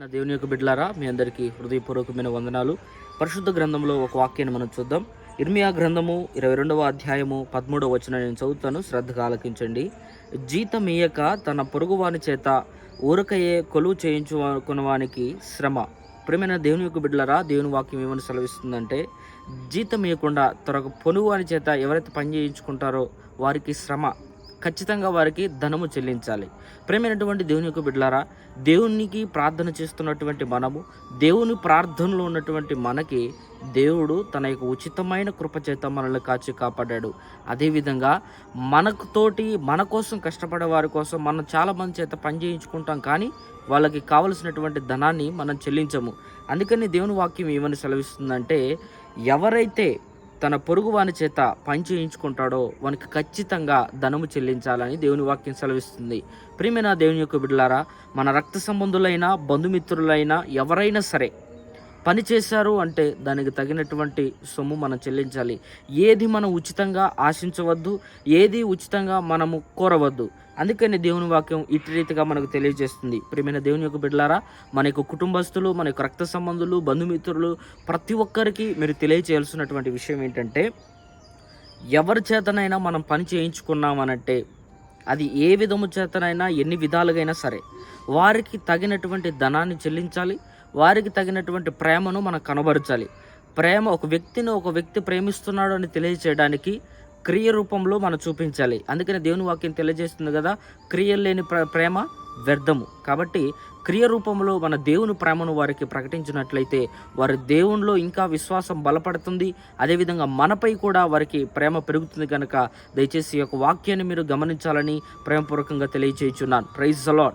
నా దేవుని యొక్క బిడ్డలారా మీ అందరికీ హృదయపూర్వకమైన వందనాలు. పరిశుద్ధ గ్రంథంలో ఒక వాక్యాన్ని మనం చూద్దాం. ఇర్మియా గ్రంథము ఇరవై రెండవ అధ్యాయము పదమూడవ వచనం నేను చదువుతాను. శ్రద్ధగా ఆలకించండి. జీతమీయక తన పొరుగువాని చేత ఊరకయే కొలువు చేయించుకున్నవానికి శ్రమ. ప్రేమైన దేవుని యొక్క బిడ్డలారా దేవుని వాక్యం ఏమని సెలవిస్తుందంటే జీతం ఇవ్వకుండా త్వరగా పొనుగు అని చేత ఎవరైతే పని చేయించుకుంటారో వారికి శ్రమ. ఖచ్చితంగా వారికి ధనము చెల్లించాలి. ప్రేమైనటువంటి దేవుని యొక్క బిడ్డలారా దేవునికి ప్రార్థన చేస్తున్నటువంటి మనము దేవుని ప్రార్థనలో ఉన్నటువంటి మనకి దేవుడు తన యొక్క ఉచితమైన కృపచేత మనల్ని కాచి కాపాడాడు. అదేవిధంగా మనకు తోటి మన కోసం కష్టపడే వారి కోసం మనం చాలా మంది చేత పని చేయించుకుంటాం కానీ వాళ్ళకి కావలసినటువంటి ధనాన్ని మనం చెల్లించము. అందుకని దేవుని వాక్యం ఏమని సెలవిస్తుందంటే ఎవరైతే తన పొరుగు వాని చేత పని చేయించుకుంటాడో వానికి ఖచ్చితంగా ధనము చెల్లించాలని దేవుని వాక్యం సెలవిస్తుంది. ప్రియమైన దేవుని యొక్క బిడ్డలారా మన రక్త సంబంధులైన బంధుమిత్రులైనా ఎవరైనా సరే పని చేశారు అంటే దానికి తగినటువంటి సొమ్ము మనం చెల్లించాలి. ఏది మనం ఉచితంగా ఆశించవద్దు ఏది ఉచితంగా మనము కోరవద్దు. అందుకని దేవుని వాక్యం ఇటు రీతిగా మనకు తెలియజేస్తుంది. ప్రియమైన దేవుని యొక్క బిడ్డలారా మన యొక్క కుటుంబస్తులు మన యొక్క రక్త సంబంధులు బంధుమిత్రులు ప్రతి ఒక్కరికి మీరు తెలియచేయాల్సినటువంటి విషయం ఏంటంటే ఎవరి చేతనైనా మనం పని చేయించుకున్నామనంటే అది ఏ విధము చేతనైనా ఎన్ని విధాలుగైనా సరే వారికి తగినటువంటి ధనాన్ని చెల్లించాలి వారికి తగినటువంటి ప్రేమను మనం కనబరచాలి. ప్రేమ ఒక వ్యక్తిని ఒక వ్యక్తి ప్రేమిస్తున్నాడు అని తెలియచేయడానికి క్రియ రూపంలో మనం చూపించాలి. అందుకని దేవుని వాక్యం తెలియజేస్తుంది కదా క్రియలు లేని ప్ర- ప్రేమ వ్యర్థము. కాబట్టి క్రియ రూపంలో మన దేవుని ప్రేమను వారికి ప్రకటించినట్లయితే వారి దేవునిలో ఇంకా విశ్వాసం బలపడుతుంది. అదేవిధంగా మనపై కూడా వారికి ప్రేమ పెరుగుతుంది కనుక దయచేసి ఈ యొక్క వాక్యాన్ని మీరు గమనించాలని ప్రేమపూర్వకంగా తెలియచేయుచున్నాను. Praise allot